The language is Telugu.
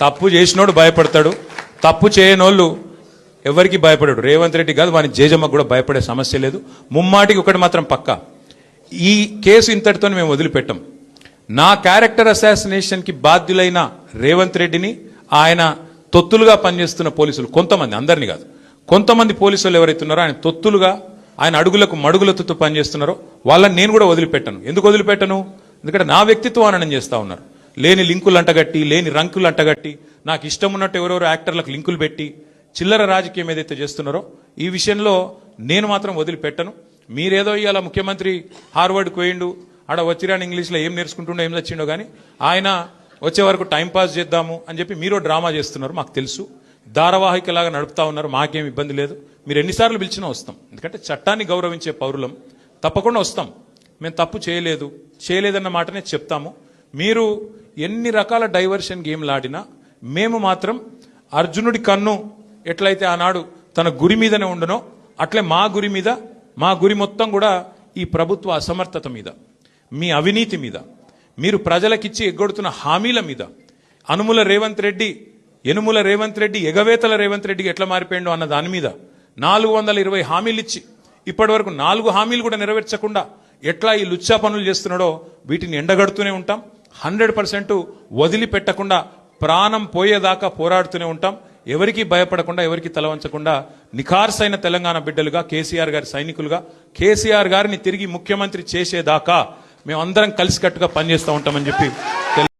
తప్పు చేసినోడు భయపడతాడు తప్పు చేయనోళ్ళు ఎవరికి భయపడాడు. రేవంత్ రెడ్డి కాదు వాని జేజమ్మకు కూడా భయపడే సమస్య లేదు. ముమ్మాటికి ఒకటి మాత్రం పక్క. ఈ కేసు ఇంతటితో మేము వదిలిపెట్టాం. నా క్యారెక్టర్ అసాసినేషన్కి బాధ్యులైన రేవంత్ రెడ్డిని ఆయన తొత్తులుగా పనిచేస్తున్న పోలీసులు కొంతమంది అందరినీ కాదు. కొంతమంది పోలీసులు ఎవరైతున్నారో ఆయన తొత్తులుగా ఆయన అడుగులకు మడుగులతో పనిచేస్తున్నారో వాళ్ళని నేను కూడా వదిలిపెట్టను. ఎందుకు వదిలిపెట్టను? ఎందుకంటే నా వ్యక్తిత్వం అననం చేస్తా ఉన్నారు. లేని లింకులు అంటగట్టి లేని రంకులు అంటగట్టి నాకు ఇష్టం ఉన్నట్టు ఎవరెవరు యాక్టర్లకు లింకులు పెట్టి చిల్లర రాజకీయం ఏదైతే చేస్తున్నారో ఈ విషయంలో నేను మాత్రం వదిలిపెట్టను. మీరేదో ఇవాళ ముఖ్యమంత్రి హార్వర్డ్కి పోయిండు ఆడ వచ్చిరాని ఇంగ్లీష్లో ఏం నేర్చుకుంటుండో ఏం తెచ్చిండో కానీ ఆయన వచ్చే వరకు టైంపాస్ చేద్దాము అని చెప్పి మీరు డ్రామా చేస్తున్నారు మాకు తెలుసు. ధారావాహికలాగా నడుపుతా ఉన్నారు మాకేం ఇబ్బంది లేదు. మీరు ఎన్నిసార్లు పిలిచినా వస్తాం. ఎందుకంటే చట్టాన్ని గౌరవించే పౌరులం. తప్పకుండా వస్తాం. మేము తప్పు చేయలేదు. చేయలేదన్న మాటనే చెప్తాము. మీరు ఎన్ని రకాల డైవర్షన్ గేమ్లు ఆడినా మేము మాత్రం అర్జునుడి కన్ను ఎట్లయితే ఆనాడు తన గురి మీదనే ఉండనో అట్లే మా గురి మీద మా గురి మొత్తం కూడా ఈ ప్రభుత్వ అసమర్థత మీద మీ అవినీతి మీద మీరు ప్రజలకిచ్చి ఎగ్గొడుతున్న హామీల మీద అనుముల రేవంత్ రెడ్డి ఎనుముల రేవంత్ రెడ్డి ఎగవేతల రేవంత్ రెడ్డికి ఎట్లా మారిపోయిండో అన్న దాని మీద నాలుగు వందల ఇరవై హామీలు ఇచ్చి ఇప్పటి వరకు నాలుగు హామీలు కూడా నెరవేర్చకుండా ఎట్లా ఈ లుచ్చా పనులు చేస్తున్నాడో వీటిని ఎండగడుతూనే ఉంటాం. హండ్రెడ్ పర్సెంట్ వదిలిపెట్టకుండా ప్రాణం పోయేదాకా పోరాడుతూనే ఉంటాం. ఎవరికి భయపడకుండా ఎవరికి తలవంచకుండా నిఖార్సైన తెలంగాణ బిడ్డలుగా కేసీఆర్ గారి సైనికులుగా కేసీఆర్ గారిని తిరిగి ముఖ్యమంత్రి చేసేదాకా మేమందరం కలిసికట్టుగా పనిచేస్తూ ఉంటామని చెప్పి